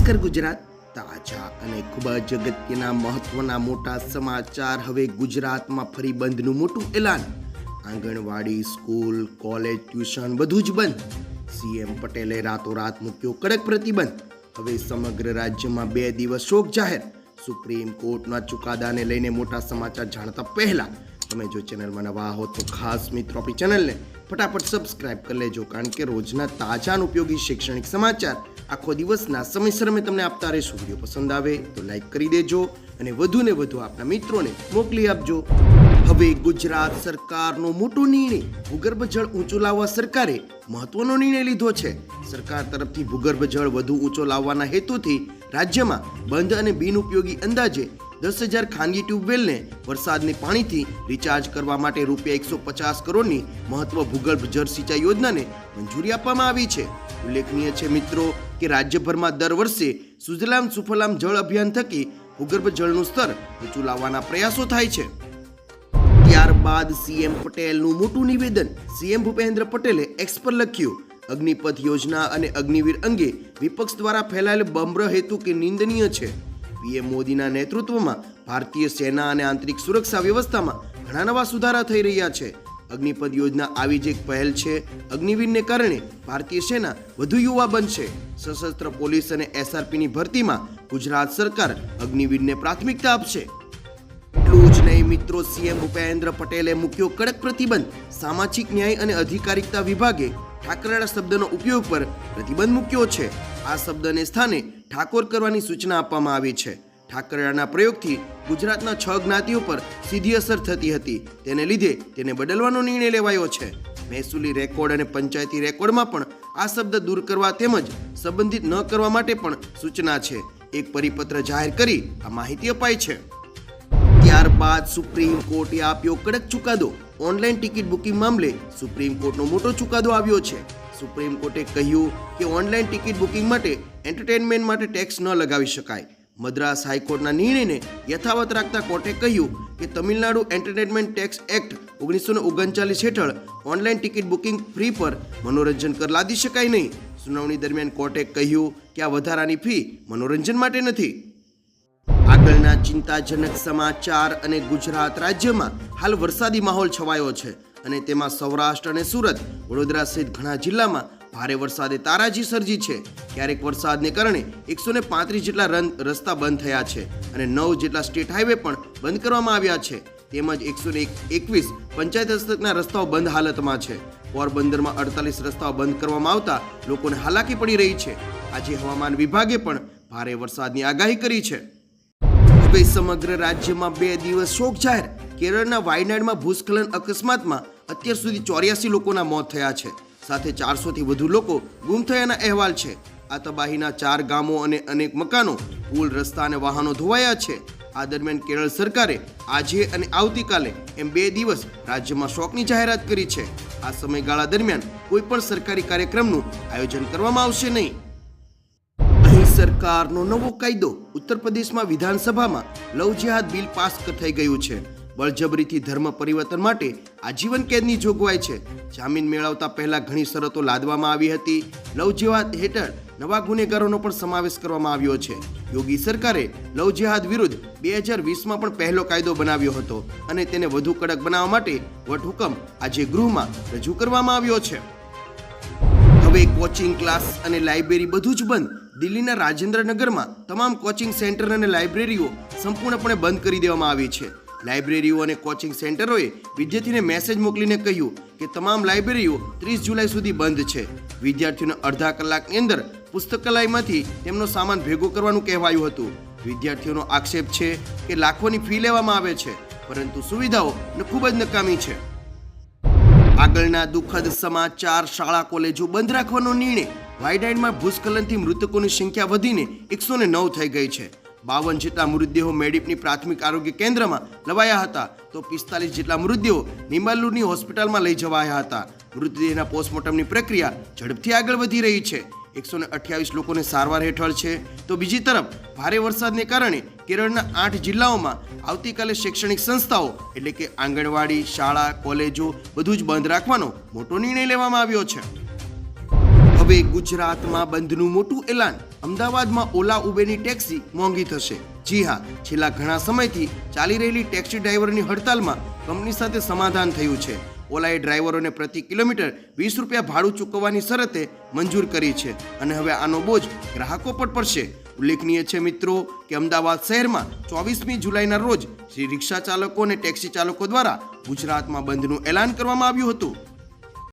નમસ્કાર ગુજરાત તાજા અને ખૂબ જ અગત્યના મહત્વના મોટા સમાચાર હવે ગુજરાતમાં ફરી બંધનું મોટું એલાન. આંગણવાડી, સ્કૂલ, કોલેજ, ટ્યુશન બધું જ બંધ. સીએમ પટેલે રાતોરાત મૂક્યો કડક પ્રતિબંધ. હવે સમગ્ર રાજ્યમાં બે દિવસ શોક જાહેર. સુપ્રીમ કોર્ટના ચુકાદાને લઈને મોટા સમાચાર જાણતા પહેલા તમે જો ચેનલમાં નવા હો તો ખાસ મિત્રો આપણી ચેનલને ફટાફટ સબસ્ક્રાઇબ કરી લેજો, કારણ કે રોજના તાજા ઉપયોગી શૈક્ષણિક સમાચાર આખો દિવસના સમયસર અમે તમને આપતા રહીશું. વીડિયો પસંદ આવે તો લાઈક કરી દેજો અને વધુને વધુ આપના મિત્રોને મોકલી આપજો. હવે ગુજરાત સરકારનો મોટો નિર્ણય, ભૂગર્ભ જળ ઊંચું લાવવા સરકારે મહત્વનો નિર્ણય લીધો છે. સરકાર તરફથી ભૂગર્ભ જળ વધુ ઊંચો લાવવાના હેતુથી રાજ્યમાં બંધ અને બિનઉપયોગી અંદાજે દસ હજાર ખાનગી ટ્યુબવેલને વરસાદની પાણીથી રિચાર્જ કરવા માટે રૂપિયા એકસો પચાસ કરોડની મહત્વ ભૂગર્ભ જળ સિંચાઈ યોજનાને મંજૂરી આપવામાં આવી છે. ઉલ્લેખનીય છે મિત્રો કે રાજ્યભરમાં દર વર્ષે સુજલામ સુફલામ જળ અભિયાન થકી ભૂગર્ભ જળનું સ્તર ઊંચું લાવવાના પ્રયાસો થાય છે. ત્યારબાદ સીએમ પટેલનું મોટું નિવેદન સીએમ ભૂપેન્દ્ર પટેલે એક્સ પર લખ્યું, અગ્નિપથ યોજના અને અગ્નિવીર અંગે વિપક્ષ દ્વારા ફેલાયેલ બમ્ર હેતુ કે નિંદનીય છે? પીએમ મોદીના નેતૃત્વમાં ભારતીય સેના અને આંતરિક સુરક્ષા વ્યવસ્થામાં ઘણા નવા સુધારા થઈ રહ્યા છે. અગ્નિપદ યોજના આવી જ એક પહેલ છે. અગ્નિવીરને કારણે ભારતીય સેના વધુ યુવા બનશે. સશસ્ત્ર પોલીસ અને એસઆરપીની ભરતીમાં ગુજરાત સરકાર અગ્નિવીરને પ્રાથમિકતા આપશે. એટલું નહીં મિત્રો, સીએમ ભૂપેન્દ્ર પટેલે મૂક્યો કડક પ્રતિબંધ. સામાજિક ન્યાય અને અધિકારિકતા વિભાગે ઠાકરાળા શબ્દનો ઉપયોગ પર પ્રતિબંધ મૂક્યો છે. આ શબ્દને સ્થાને ઠાકોર કરવાની સૂચના આપવામાં આવી છે. ઠાકરેડાના પ્રયોગથી ગુજરાતના છ જ્ઞાતિઓ પર સીધી અસર થતી હતી. તેને લીધે તેને બદલવાનો નિર્ણય લેવાયો છે. મહેસૂલી રેકોર્ડ અને પંચાયતી રેકોર્ડમાં પણ આ શબ્દ દૂર કરવા તેમજ સંબંધિત ન કરવા માટે પણ સૂચના છે. એક પરિપત્ર જાહેર કરી આ માહિતી અપાઈ છે. ત્યારબાદ સુપ્રીમ કોર્ટે આપ્યો કડક ચુકાદો. ઓનલાઈન ટિકિટ બુકિંગ મામલે સુપ્રીમ કોર્ટનો મોટો ચુકાદો આવ્યો છે. સુપ્રીમ કોર્ટે કહ્યું કે ઓનલાઈન ટિકિટ બુકિંગ માટે એન્ટરટેનમેન્ટ માટે ટેક્સ ન લગાવી શકાય. મદ્રાસ હાઈકોર્ટના નિર્ણયને યથાવત રાખતા કોર્ટે કહ્યું કે તમિલનાડુ એન્ટરટેનમેન્ટ ટેક્સ એક્ટ ઓગણીસો ઓગણચાલીસ હેઠળ ઓનલાઈન ટિકિટ બુકિંગ ફ્રી પર મનોરંજન કર લાદી શકાય નહીં. સુનાવણી દરમિયાન કોર્ટે કહ્યું કે આ વધારાની ફી મનોરંજન માટે નથી. આગળના ચિંતાજનક સમાચાર અને ગુજરાત રાજ્યમાં હાલ વરસાદી માહોલ છવાયો છે અને તેમાં સૌરાષ્ટ્ર અને સુરત, વડોદરા સહિત ઘણા જિલ્લામાં ભારે વરસાદે તારાજી સર્જી છે. ક્યારેક વરસાદને કારણે એકસો ને પાંત્રીસ જેટલા રન રસ્તા બંધ થયા છે અને નવ જેટલા સ્ટેટ હાઈવે પણ બંધ કરવામાં આવ્યા છે. તેમજ એકસો ને એકવીસ પંચાયત હસ્તકના રસ્તાઓ બંધ હાલતમાં છે. પોરબંદરમાં અડતાલીસ રસ્તાઓ બંધ કરવામાં આવતા લોકોને હાલાકી પડી રહી છે. આજે હવામાન વિભાગે પણ ભારે વરસાદની આગાહી કરી છે. સમગ્ર રાજ્યમાં બે દિવસ શોક જાહેર. કેરળના વાયનાડમાં ભૂસ્ખલન અકસ્માતમાં અત્યાર સુધી ચોર્યાસી લોકોના મોત થયા છે. સાથે ચારસોથી વધુ લોકો ગુમ થયાના અહેવાલ છે. આ તબાહીના ચાર ગામો અને અનેક મકાનો, પુલ, રસ્તા અને વાહનો ધોવાયા છે. આ દરમિયાન કેરળ સરકારે આજે અને આવતીકાલે એમ બે દિવસ રાજ્યમાં શોકની જાહેરાત કરી છે. આ સમયગાળા દરમિયાન કોઈ પણ સરકારી કાર્યક્રમનું આયોજન કરવામાં આવશે નહીં. અહીં સરકારનો નવો કાયદો ઉત્તર પ્રદેશમાં વિધાનસભામાં લવ જેહાદ બિલ પાસ થઈ ગયું છે. બળજબરીથી ધર્મ પરિવર્તન માટે આજીવન કેદની જોગવાઈ છે. જામીન મેળવતા પહેલા ઘણી શરતો લાદવામાં આવી હતી. લવ જેહાદ હેઠળ નવા ગુનેગારોનો પણ સમાવેશ કરવામાં આવ્યો છે. યોગી સરકારે લવ જેહાદ વિરુદ્ધ બે હજાર વીસમાં પણ પહેલો કાયદો બનાવ્યો હતો અને તેને વધુ કડક બનાવવા માટે વટહુકમ આજે ગૃહમાં રજૂ કરવામાં આવ્યો છે. હવે કોચિંગ ક્લાસ અને લાઇબ્રેરી બધું જ બંધ. દિલ્હીના રાજેન્દ્રનગરમાં તમામ કોચિંગ સેન્ટર અને લાઇબ્રેરીઓ સંપૂર્ણપણે બંધ કરી દેવામાં આવી છે. લાઇબ્રેરીઓ અને કોચિંગ સેન્ટરોએ વિદ્યાર્થીને મેસેજ મોકલીને કહ્યું કે તમામ લાઇબ્રેરીઓ ત્રીસ જુલાઈ સુધી બંધ છે. વિદ્યાર્થીઓને અડધા કલાકની અંદર પુસ્તકાલયમાંથી તેમનો સામાન ભેગો કરવાનું કહેવાયું હતું. વિદ્યાર્થીઓનો આક્ષેપ છે કે લાખોની ફી લેવામાં આવે છે, પરંતુ સુવિધાઓ ખૂબ જ નકામી છે. આગળના દુઃખદ સમાચાર, શાળા, કોલેજો બંધ રાખવાનો નિર્ણય. વાઇડાઇનમાં ભૂસ્ખલનથી મૃતકોની સંખ્યા વધીને એકસો નવ થઈ ગઈ છે. બાવન જેટલા મૃતદેહો મેડિપની પ્રાથમિક આરોગ્ય કેન્દ્રમાં લવાયા હતા, તો પિસ્તાલીસ જેટલા મૃતદેહો નિમાલુરની હોસ્પિટલમાં લઈ જવાયા હતા. મૃતદેહના પોસ્ટમોર્ટમની પ્રક્રિયા ઝડપથી આગળ વધી રહી છે. એકસો અઠ્યાવીસ લોકોને સારવાર હેઠળ છે. તો બીજી તરફ, ભારે વરસાદને કારણે કેરળના આઠ જિલ્લાઓમાં આવતીકાલે શૈક્ષણિક સંસ્થાઓ, એટલે કે આંગણવાડી, શાળા, કોલેજો, બધું જ બંધ રાખવાનો મોટો નિર્ણય લેવામાં આવ્યો છે. હવે ગુજરાતમાં બંધનું મોટું એલાન. અમદાવાદમાં ઓલા ઉબેરની ટેક્સી મોંઘી થશે. જી હા, છેલ્લા ઘણા સમયથી ચાલી રહેલી ટેક્સી ડ્રાઈવરની હડતાલમાં કંપની સાથે સમાધાન થયું છે. ઓલાએ ડ્રાઈવરોને પ્રતિ કિલોમીટર વીસ રૂપિયા ભાડું ચૂકવવાની શરતે મંજૂર કરી છે. અને હવે આનો બોજ ગ્રાહકો પર પડશે. ઉલ્લેખનીય છે મિત્રો કે અમદાવાદ શહેરમાં ચોવીસમી જુલાઈના રોજ શ્રી રિક્ષા ચાલકો અને ટેક્સી ચાલકો દ્વારા ગુજરાતમાં બંધનું એલાન કરવામાં આવ્યું હતું.